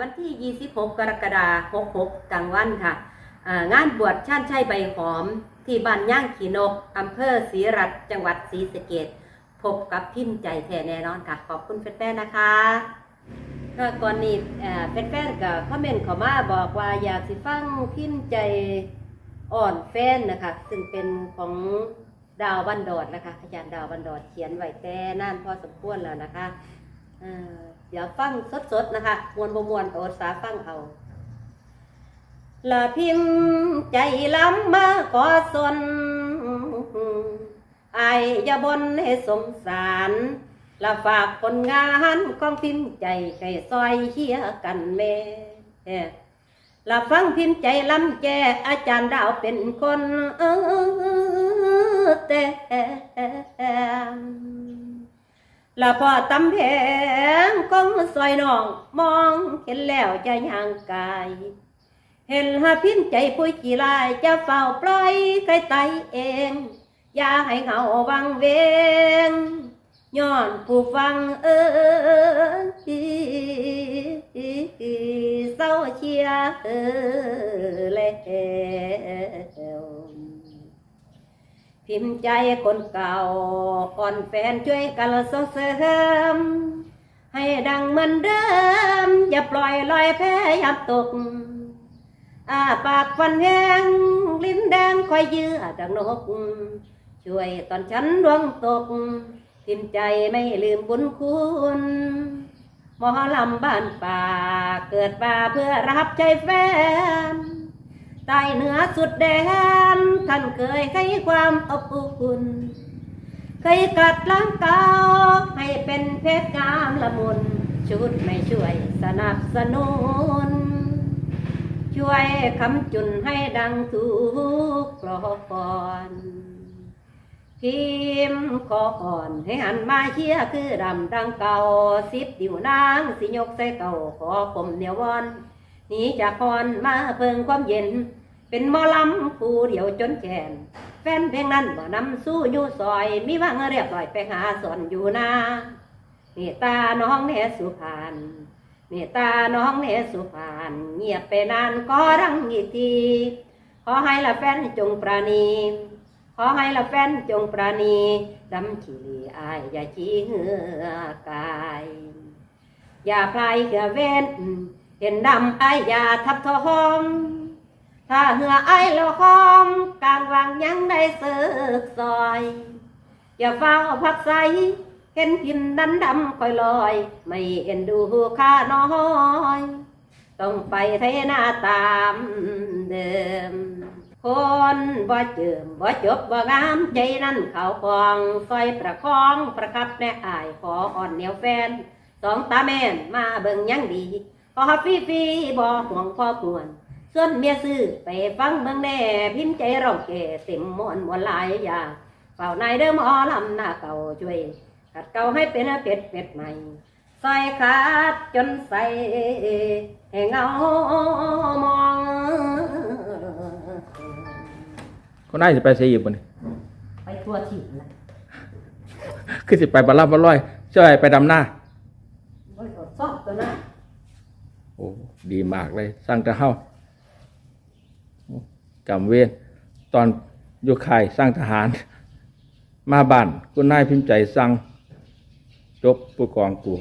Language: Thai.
วันที่ 26 กรกฎาคม66กลางวันค่ะงานบวชช่านชัยใบหอม ที่บ้านย่างขีนกอำเภอศรีรัตน์จังหวัดศรีสะเกดพบกับพิมพ์ใจแท้แน่นอนค่ะ ขอบคุณแฟนๆนะคะก็ก่อนนี้แฟนๆก็คอมเมนต์ข้ามาบอกว่าอยากสิฟังพิมพ์ใจอ่อนแฟนนะคะซึ่งเป็นของดาวบันดอดนะคะอาจารย์ดาวบันดอดเขียนไว้แต่นานพอสมควรแล้วนะคะ เอ่อเดี๋ยวฟังสดๆนะคะ มวนบมวนโอดสาฟังเอาละพิมใจล้ำมาขอสนไอายาบนให้สงสารละฝากผลงานของพิมพ์ใจให้ซอยเฮียกันแม่ละฟังพิมพ์ใจล้ำแจอาจารย์ดาวเป็นคนเออแต่ ละพอตำแพงก้องซอยน้องมองเห็นแล้วจะย่างกาย เห็นหาพิมพ์ใจผู้จีลายจะเฝ้าปล่อยใครไตเอง อย่าให้เหงาวังเวงย้อนผู้ฟังเออเศร้าเชียเออแล้ว พิมพ์ใจคนเก่าอ่อนแฟนช่วยกันส่งเสริม ให้ดังเหมือนเดิม อย่าปล่อยลอยแพ้ยับตกอาปากฟันแห้งลิ้นแดงคอยยื่อดังนก ช่วยตอนฉันดวงตก พิมพ์ใจไม่ลืมบุญคุณหมอลำบ้านป่าเกิดมาเพื่อรับใจแฟน ใต้เหนือสุดแดนท่านเคยให้ความอบอุ่นเคยกัดล้างเกาให้เป็นเพชรงามละมุนชุดไม่ช่วยสนับสนุน ช่วยคำจุนให้ดังทุกกลอนพิมพ์ขออ่อนให้หันมาเชียคือดำดังเก่าสิบดิวนางสิยกใส่เก่าขอผมเหนียววอน หนีจากคอนมาเพิ่งความเย็น เป็นมอลำผู้เดียวจนแกนแฟนเพลงนั้นบ่นำสู้อยู่ซอย มีว่างเรียบร้อยไปหาสอนอยู่นาเมตตาน้องเนสุพานเมตตาน้องเนสุพานเงียบไปนานก็รังอีกทีขอให้ละแฟนจงปราณีขอให้ละแฟนจงปราณีดำขีลีอายอย่าชี้เหงือกาย อย่าพลายเหือเว้น เห็นดำไอายาทับทองถ้าเหือไอายละหอมกลางวางยังได้เสือกซอยอย่าเฝ้าพักใสเห็นพิมพ์นั้นดำคอยลอย ไม่เอ็นดูข้าน้อยต้องไปเทนาตามเดิม คนบ่เจิมบ่จบบ่งามใจนั้นเขาฟองซอยประคองประคับแน่อายขออ่อนเหนียวแฟน สองตาแม่นมาเบิ่งยังดี ขอฟรีฟรีๆบ่ห่วงพ่อควรส่วนเมียซื้อไปฟังเบิ่งแน่พิมพ์ใจเราแก่เต็มมวนมวนหลายอย่างเฝ้านายเดิมอลำหน้าเก่าช่วยขัดเก่าให้เป็นเป็ดเป็ดใหม่ใส่ขาดจนใส่ให้เงามองคนน่าจะไปเสียอีกบ่นี่ไปทั่วถิ่นนะคือสิไปบารับบ่ร้อยช่วยไปดำหน้าบ่ได้สอบตัวนะ โอ้ดีมากเลยสร้างแต่เฮาจำเวรตอนอยู่ค่ายสร้างทหาร มาบ้านคุณนายพิมพ์ใจสั่งจบผู้กองกู